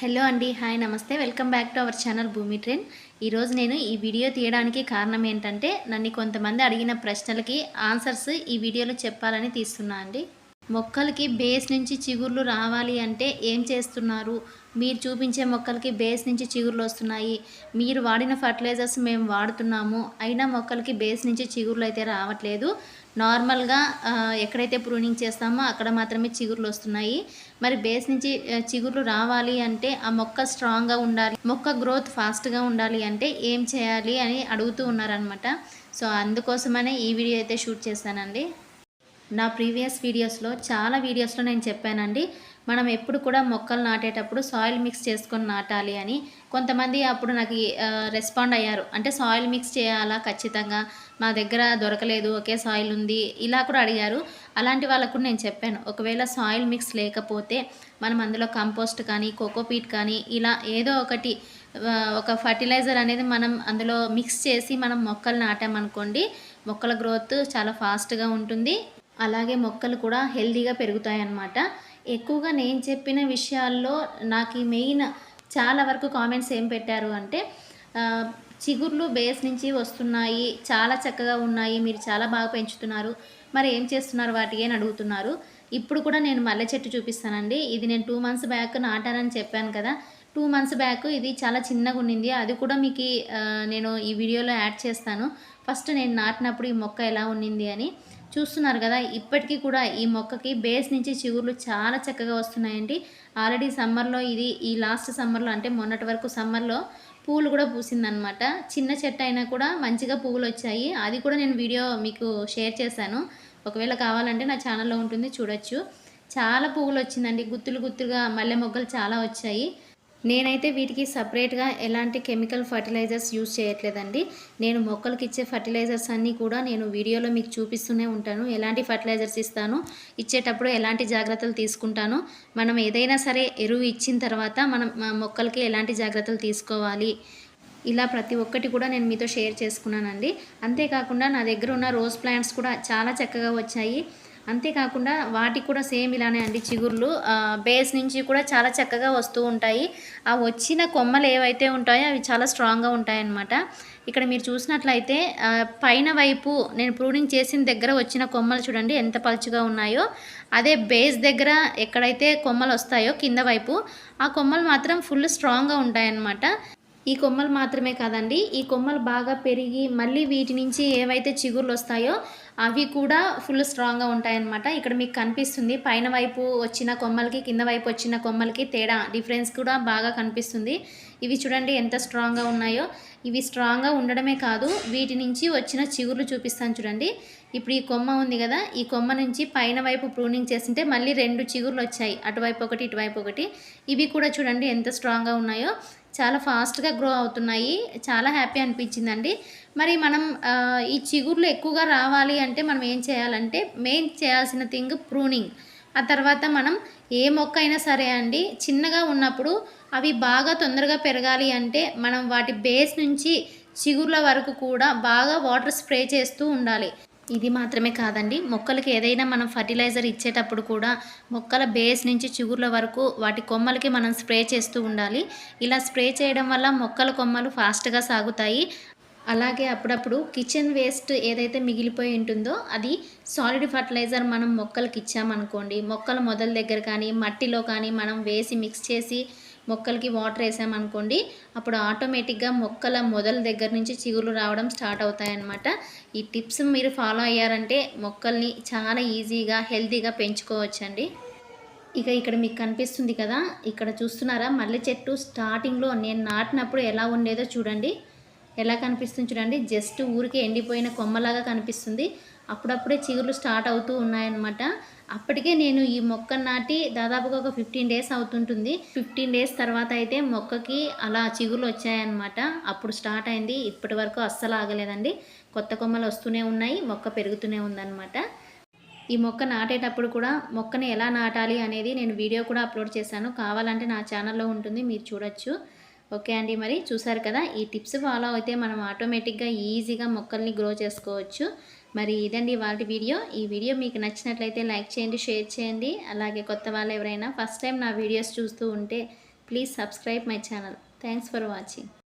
Hello అండి hi నమస్తే. Welcome back to our channel Bhoomi trend. ఈరోజు నేను ఈ వీడియో తీయడానికి కారణం ఏంటంటే నన్ను కొంతమంది అడిగిన ప్రశ్నలకి ఆన్సర్స్ ఈ వీడియోలో చెప్పాలని తీస్తున్నా అండి. మొక్కలకి బేస్ నుంచి చిగుర్లు రావాలి అంటే ఏం చేస్తున్నారు? మీరు చూపించే మొక్కలకి బేస్ నుంచి చిగుర్లు వస్తున్నాయి. మీరు వాడిన ఫర్టిలైజర్స్ మేము వాడుతున్నాము. అయినా మొక్కలకి బేస్ నుంచి చిగుర్లు అయితే రావట్లేదు. నార్మల్గా ఎక్కడైతే ప్రూనింగ్ చేస్తామో అక్కడ మాత్రమే చిగుర్లు వస్తున్నాయి. మరి బేస్ నుంచి చిగుర్లు రావాలి అంటే ఆ మొక్క స్ట్రాంగ్గా ఉండాలి మొక్క గ్రోత్ ఫాస్ట్గా ఉండాలి అంటే ఏం చేయాలి అని అడుగుతూ ఉన్నారనమాట సో అందుకోసమనే ఈ వీడియో అయితే షూట్ చేశానండి. నా ప్రీవియస్ వీడియోస్లో చాలా వీడియోస్లో నేను చెప్పానండి. మనం ఎప్పుడు కూడా మొక్కలు నాటేటప్పుడు సాయిల్ మిక్స్ చేసుకొని నాటాలి అని కొంతమంది అప్పుడు నాకు రెస్పాండ్ అయ్యారు. అంటే సాయిల్ మిక్స్ చేయాలా? ఖచ్చితంగా. మా దగ్గర దొరకలేదు. ఒకే సాయిల్ ఉంది. ఇలా కూడా అడిగారు. అలాంటి వాళ్ళకు కూడా నేను చెప్పాను. ఒకవేళ సాయిల్ మిక్స్ లేకపోతే మనం అందులో కంపోస్ట్ కానీ కోకోపీట్ కానీ ఇలా ఏదో ఒకటి ఒక ఫర్టిలైజర్ అనేది మనం అందులో మిక్స్ చేసి మనం మొక్కలు నాటామనుకోండి మొక్కల గ్రోత్ చాలా ఫాస్ట్గా ఉంటుంది. అలాగే మొక్కలు కూడా హెల్తీగా పెరుగుతాయి అన్నమాట ఎక్కువగా నేను చెప్పిన విషయాల్లో నాకు ఈ మెయిన్ చాలా వరకు కామెంట్స్ ఏం పెట్టారు అంటే చిగుర్లు బేస్ నుంచి వస్తున్నాయి చాలా చక్కగా ఉన్నాయి మీరు చాలా బాగా పెంచుతున్నారు మరి ఏం చేస్తున్నారు వాటికి అని అడుగుతున్నారు. ఇప్పుడు కూడా నేను మల్లె చెట్టు చూపిస్తానండి. ఇది నేను టూ మంత్స్ బ్యాక్ నాటానని చెప్పాను కదా. టూ మంత్స్ బ్యాక్ ఇది చాలా చిన్నగా ఉండింది. అది కూడా మీకు నేను ఈ వీడియోలో యాడ్ చేస్తాను. ఫస్ట్ నేను నాటినప్పుడు ఈ మొక్క ఎలా ఉండింది అని. చూస్తున్నారు కదా ఇప్పటికీ కూడా ఈ మొక్కకి బేస్ నుంచి చిగుర్లు చాలా చక్కగా వస్తున్నాయండి. ఆల్రెడీ సమ్మర్లో ఇది ఈ లాస్ట్ సమ్మర్లో అంటే మొన్నటి వరకు సమ్మర్లో పూలు కూడా పూసిందనమాట చిన్న చెట్టు అయినా కూడా మంచిగా పువ్వులు వచ్చాయి. అది కూడా నేను వీడియో మీకు షేర్ చేశాను. ఒకవేళ కావాలంటే నా ఛానల్లో ఉంటుంది చూడొచ్చు. చాలా పువ్వులు వచ్చిందండి. గుత్తులు గుత్తులుగా మల్లె మొగ్గలు చాలా వచ్చాయి. నేనైతే వీటికి సపరేట్గా ఎలాంటి కెమికల్ ఫర్టిలైజర్స్ యూజ్ చేయట్లేదండి. నేను మొక్కలకి ఇచ్చే ఫర్టిలైజర్స్ అన్నీ కూడా నేను వీడియోలో మీకు చూపిస్తూనే ఉంటాను. ఎలాంటి ఫర్టిలైజర్స్ ఇస్తాను ఇచ్చేటప్పుడు ఎలాంటి జాగ్రత్తలు తీసుకుంటాను మనం ఏదైనా సరే ఎరువు ఇచ్చిన తర్వాత మనం మా మొక్కలకి ఎలాంటి జాగ్రత్తలు తీసుకోవాలి ఇలా ప్రతి ఒక్కటి కూడా నేను మీతో షేర్ చేసుకున్నానండి. అంతేకాకుండా నా దగ్గర ఉన్న రోజ్ ప్లాంట్స్ కూడా చాలా చక్కగా వచ్చాయి. అంతేకాకుండా వాటికి కూడా సేమ్ ఇలానే అండి చిగుర్లు. బేస్ నుంచి కూడా చాలా చక్కగా వస్తూ ఉంటాయి. ఆ వచ్చిన కొమ్మలు ఏవైతే ఉంటాయో అవి చాలా స్ట్రాంగ్గా ఉంటాయన్నమాట. ఇక్కడ మీరు చూసినట్లయితే పైన వైపు నేను ప్రూనింగ్ చేసిన దగ్గర వచ్చిన కొమ్మలు చూడండి ఎంత పలుచుగా ఉన్నాయో. అదే బేస్ దగ్గర ఎక్కడైతే కొమ్మలు వస్తాయో కింద వైపు ఆ కొమ్మలు మాత్రం ఫుల్ స్ట్రాంగ్గా ఉంటాయన్నమాట. ఈ కొమ్మలు మాత్రమే కాదండి ఈ కొమ్మలు బాగా పెరిగి మళ్ళీ వీటి నుంచి ఏవైతే చిగుర్లు వస్తాయో అవి కూడా ఫుల్ స్ట్రాంగ్గా ఉంటాయన్నమాట. ఇక్కడ మీకు కనిపిస్తుంది పైన వైపు వచ్చిన కొమ్మలకి కింద వైపు వచ్చిన కొమ్మలకి తేడా డిఫరెన్స్ కూడా బాగా కనిపిస్తుంది. ఇవి చూడండి ఎంత స్ట్రాంగ్గా ఉన్నాయో. ఇవి స్ట్రాంగ్గా ఉండడమే కాదు వీటి నుంచి వచ్చిన చిగుర్లు చూపిస్తాను చూడండి. ఇప్పుడు ఈ కొమ్మ ఉంది కదా ఈ కొమ్మ నుంచి పైన వైపు ప్రూనింగ్ చేస్తుంటే మళ్ళీ రెండు చిగుర్లు వచ్చాయి. అటువైపు ఒకటి ఇటువైపు ఒకటి. ఇవి కూడా చూడండి ఎంత స్ట్రాంగ్గా ఉన్నాయో. చాలా ఫాస్ట్గా గ్రో అవుతున్నాయి. చాలా హ్యాపీ అనిపించిందండి. మరి మనం ఈ చిగుర్లు ఎక్కువగా రావాలి అంటే మనం ఏం చేయాలంటే మెయిన్ చేయాల్సిన థింగ్ ప్రూనింగ్. ఆ తర్వాత మనం ఏ మొక్క అయినా సరే అండి చిన్నగా ఉన్నప్పుడు అవి బాగా తొందరగా పెరగాలి అంటే మనం వాటి బేస్ నుంచి చిగుర్ల వరకు కూడా బాగా వాటర్ స్ప్రే చేస్తూ ఉండాలి. ఇది మాత్రమే కాదండి. మొక్కలకి ఏదైనా మనం ఫర్టిలైజర్ ఇచ్చేటప్పుడు కూడా మొక్కల బేస్ నుంచి చిగుర్ల వరకు వాటి కొమ్మలకి మనం స్ప్రే చేస్తూ ఉండాలి. ఇలా స్ప్రే చేయడం వల్ల మొక్కల కొమ్మలు ఫాస్ట్గా సాగుతాయి. అలాగే అప్పుడప్పుడు కిచెన్ వేస్ట్ ఏదైతే మిగిలిపోయి ఉంటుందో అది సాలిడ్ ఫర్టిలైజర్ మనం మొక్కలకి ఇచ్చామనుకోండి మొక్కల మొదల దగ్గర కానీ మట్టిలో కానీ మనం వేసి మిక్స్ చేసి మొక్కలకి వాటర్ వేసామనుకోండి అప్పుడు ఆటోమేటిక్గా మొక్కల మొదల దగ్గర నుంచి చిగురు రావడం స్టార్ట్ అవుతాయన్నమాట. ఈ టిప్స్ మీరు ఫాలో అయ్యారంటే మొక్కల్ని చాలా ఈజీగా హెల్తీగా పెంచుకోవచ్చండి. ఇక ఇక్కడ మీకు కనిపిస్తుంది కదా ఇక్కడ చూస్తున్నారా? మల్లె చెట్టు స్టార్టింగ్లో నేను నాటినప్పుడు ఎలా ఉండేదో చూడండి. ఎలా కనిపిస్తుంది చూడండి? జస్ట్ ఊరికే ఎండిపోయిన కొమ్మలాగా కనిపిస్తుంది. అప్పుడప్పుడే చిగుర్లు స్టార్ట్ అవుతూ ఉన్నాయన్నమాట. అప్పటికే నేను ఈ మొక్క నాటి దాదాపుగా ఒక ఫిఫ్టీన్ డేస్ అవుతుంటుంది. ఫిఫ్టీన్ డేస్ తర్వాత అయితే మొక్కకి అలా చిగుర్లు వచ్చాయన్నమాట. అప్పుడు స్టార్ట్ అయింది. ఇప్పటి వరకు అస్సలు ఆగలేదండి. కొత్త కొమ్మలు వస్తూనే ఉన్నాయి. మొక్క పెరుగుతూనే ఉందన్నమాట. ఈ మొక్క నాటేటప్పుడు కూడా మొక్కని ఎలా నాటాలి అనేది నేను వీడియో కూడా అప్లోడ్ చేశాను. కావాలంటే నా ఛానల్లో ఉంటుంది. మీరు చూడొచ్చు. ఓకే అండి మరి. చూసారు కదా? ఈ టిప్స్ ఫాలో అయితే మనం ఆటోమేటిక్గా ఈజీగా మొక్కల్ని గ్రో చేసుకోవచ్చు. మరి ఇదండి వాళ్ళ వీడియో. ఈ వీడియో మీకు నచ్చినట్లయితే లైక్ చేయండి షేర్ చేయండి. అలాగే కొత్త వాళ్ళు ఎవరైనా ఫస్ట్ టైం నా వీడియోస్ చూస్తూ ఉంటే please subscribe my channel. Thanks for watching.